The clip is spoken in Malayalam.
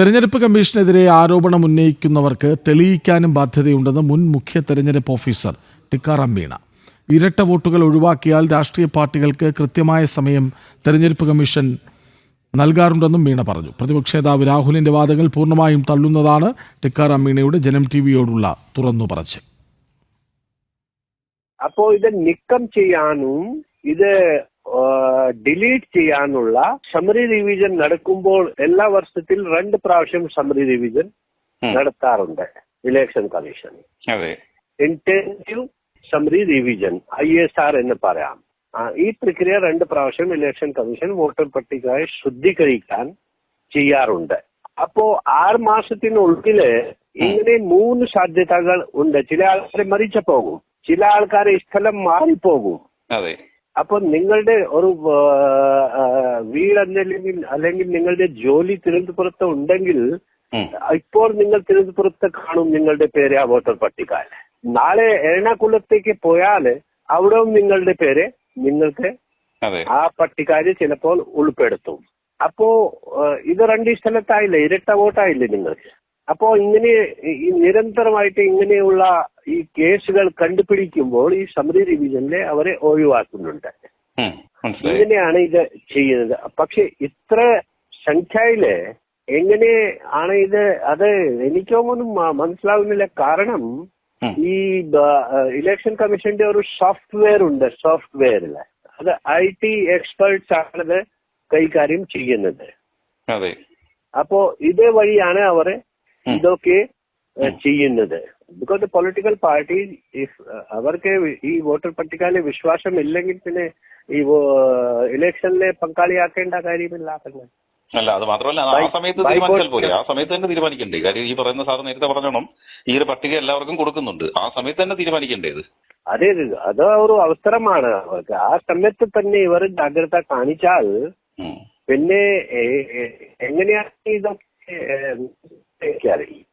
തെരഞ്ഞെടുപ്പ് കമ്മീഷനെതിരെ ആരോപണം ഉന്നയിക്കുന്നവർക്ക് തെളിയിക്കാനും ബാധ്യതയുണ്ടെന്ന് മുൻ മുഖ്യ തെരഞ്ഞെടുപ്പ് ഓഫീസർ ടിക്കാറാം മീണ. ഇരട്ട വോട്ടുകൾ ഒഴിവാക്കിയാൽ രാഷ്ട്രീയ പാർട്ടികൾക്ക് കൃത്യമായ സമയം തെരഞ്ഞെടുപ്പ് കമ്മീഷൻ നൽകാറുണ്ടെന്നും മീണ പറഞ്ഞു. പ്രതിപക്ഷ നേതാവ് രാഹുലിന്റെ വാദങ്ങൾ പൂർണമായും തള്ളുന്നതാണ് ടിക്കാറാം മീണയുടെ ജനം ടി വിയോടുള്ള തുറന്നു പറച്ച് അപ്പോ ഇത് നീക്കം ചെയ്യാനും ഇത് ഡിലീറ്റ് ചെയ്യാനുള്ള സമറി റിവിഷൻ നടക്കുമ്പോൾ എല്ലാ വർഷത്തിൽ രണ്ട് പ്രാവശ്യം സമറി റിവിഷൻ. നടത്താറുണ്ട്. Election commission intensive summary revision I S R എന്ന് പറയാം. ഈ പ്രക്രിയ രണ്ട് പ്രാവശ്യം ഇലക്ഷൻ കമ്മീഷൻ വോട്ടർ പട്ടികയെ ശുദ്ധീകരിക്കാൻ ചെയ്യാറുണ്ട്. അപ്പോ ആറ് മാസത്തിനുള്ളിൽ ഇങ്ങനെ മൂന്ന് സാധ്യതകൾ ഉണ്ട്. ചില ആൾക്കാരെ മരിച്ചു പോകും. ചില ആൾക്കാരെ സ്ഥലം മാറിപ്പോകും. അപ്പൊ നിങ്ങളുടെ ഒരു വീടല്ലെങ്കിൽ അല്ലെങ്കിൽ നിങ്ങളുടെ ജോലി തിരുവനന്തപുരത്ത് ഉണ്ടെങ്കിൽ ഇപ്പോൾ നിങ്ങൾ തിരുവനന്തപുരത്ത് കാണും നിങ്ങളുടെ പേര് ആ വോട്ടർ പട്ടികയിൽ നാളെ എറണാകുളത്തേക്ക് പോയാൽ അവിടെയും നിങ്ങളുടെ പേര് നിങ്ങൾക്ക് ആ പട്ടികയിൽ ചിലപ്പോൾ ഉൾപ്പെടുത്തും. അപ്പോ ഇത് രണ്ട് സ്ഥലത്തായില്ലേ? ഇരട്ട വോട്ടായില്ലേ നിങ്ങൾക്ക്? അപ്പോ ഇങ്ങനെ ഈ നിരന്തരമായിട്ട് ഇങ്ങനെയുള്ള ഈ കേസുകൾ കണ്ടുപിടിക്കുമ്പോൾ ഈ സമിതി റിവിഷനിലെ അവരെ ഒഴിവാക്കുന്നുണ്ട്. ഇങ്ങനെയാണ് ഇത് ചെയ്യുന്നത്. പക്ഷെ ഇത്ര സംഖ്യയിൽ എങ്ങനെ ആണ് ഇത്? അത് എനിക്കൊന്നും മനസ്സിലാവുന്നില്ല. കാരണം ഈ ഇലക്ഷൻ കമ്മീഷന്റെ ഒരു സോഫ്റ്റ്വെയർ ഉണ്ട് സോഫ്റ്റ്വെയറിൽ അത് ഐ ടി എക്സ്പേർട്സ് ആണത് കൈകാര്യം ചെയ്യുന്നത്. അപ്പോ ഇതേ വഴിയാണ് അവർ ഉം. ഇതൊക്കെ. ചെയ്യുന്നത്. ബിക്കോസ് പൊളിറ്റിക്കൽ പാർട്ടി അവർക്ക് ഈ വോട്ടർ പട്ടികയിലെ വിശ്വാസം ഇല്ലെങ്കിൽ പിന്നെ ഈ ഇലക്ഷനിലെ പങ്കാളിയാക്കേണ്ട കാര്യമില്ല പിന്നെ അല്ല അത് മാത്രമല്ല ആ സമയത്ത് തീരുമാനിച്ചാൽ പോലെ ആ സമയത്ത് തന്നെ തീരുമാനിക്കണ്ടേ? കാര്യം ഈ പറയുന്ന സാർ നേരത്തെ പറഞ്ഞോണം ഈ ഒരു പട്ടിക എല്ലാവർക്കും കൊടുക്കുന്നുണ്ട്. ആ സമയത്ത് തന്നെ തീരുമാനിക്കേണ്ടത് അതെ അത് ഒരു അവസരമാണ്. അവർക്ക് ആ സമയത്ത് തന്നെ ഇവർ ജാഗ്രത കാണിച്ചാൽ പിന്നെ എങ്ങനെയാണ് ഇതൊക്കെ think it.